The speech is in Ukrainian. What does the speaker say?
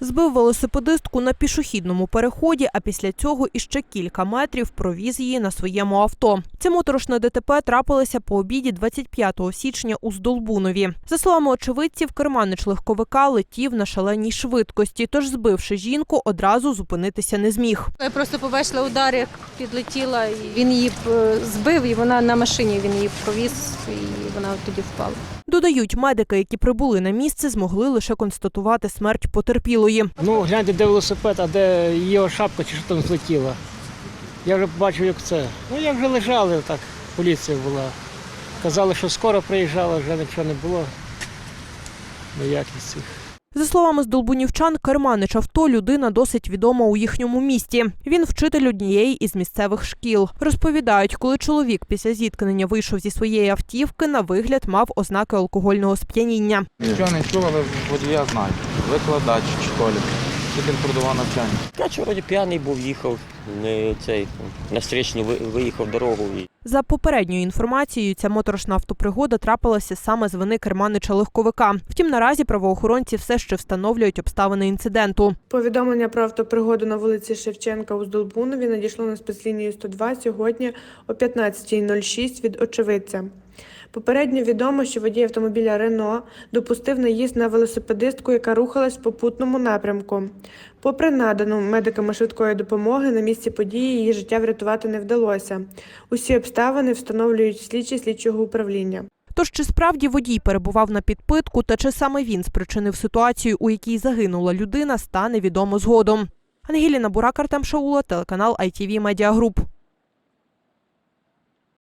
Збив велосипедистку на пішохідному переході, а після цього іще кілька метрів провіз її на своєму авто. Це моторошне ДТП трапилося по обіді 25 січня у Здолбунові. За словами очевидців, керманич легковика летів на шаленій швидкості, тож збивши жінку, одразу зупинитися не зміг. Я просто побачила удар, як підлетіла, і він її е, збив, і вона на машині він її провіз, і вона тоді впала. Додають, медики, які прибули на місце, змогли лише констатувати смерть потерпілої. Ну, гляньте, де велосипед, а де його шапка чи що там злетіла. Я вже побачив, як це. Ну, як вже лежали, так, поліція була. Казали, що скоро приїжджала, вже нічого не було. Ніяких цих. За словами здолбунівчан, керманич авто людина досить відома у їхньому місті. Він вчитель однієї із місцевих шкіл. Розповідають, коли чоловік після зіткнення вийшов зі своєї автівки, на вигляд мав ознаки алкогольного сп'яніння. Нічого не чув, але водія знаю. Викладач в школі. Тільки трудове навчання. Я чи вроді п'яний був, їхав не цей на стрічну виїхав дорогу За попередньою інформацією, ця моторошна автопригода трапилася саме з вини керманича легковика. Втім, наразі правоохоронці все ще встановлюють обставини інциденту. Повідомлення про автопригоду на вулиці Шевченка у Здолбунові надійшло на спецлінію 102 сьогодні о 15.06 від очевидця. Попередньо відомо, що водій автомобіля Рено допустив наїзд на велосипедистку, яка рухалась в попутному напрямку. Попри надану медиками швидкої допомоги, на місці події її життя врятувати не вдалося. Усі обставини встановлюють слідчі слідчого управління. Тож чи справді водій перебував на підпитку, та чи саме він спричинив ситуацію, у якій загинула людина, стане відомо згодом. Ангеліна Бурак, Артем Шаула, телеканал ITV Group.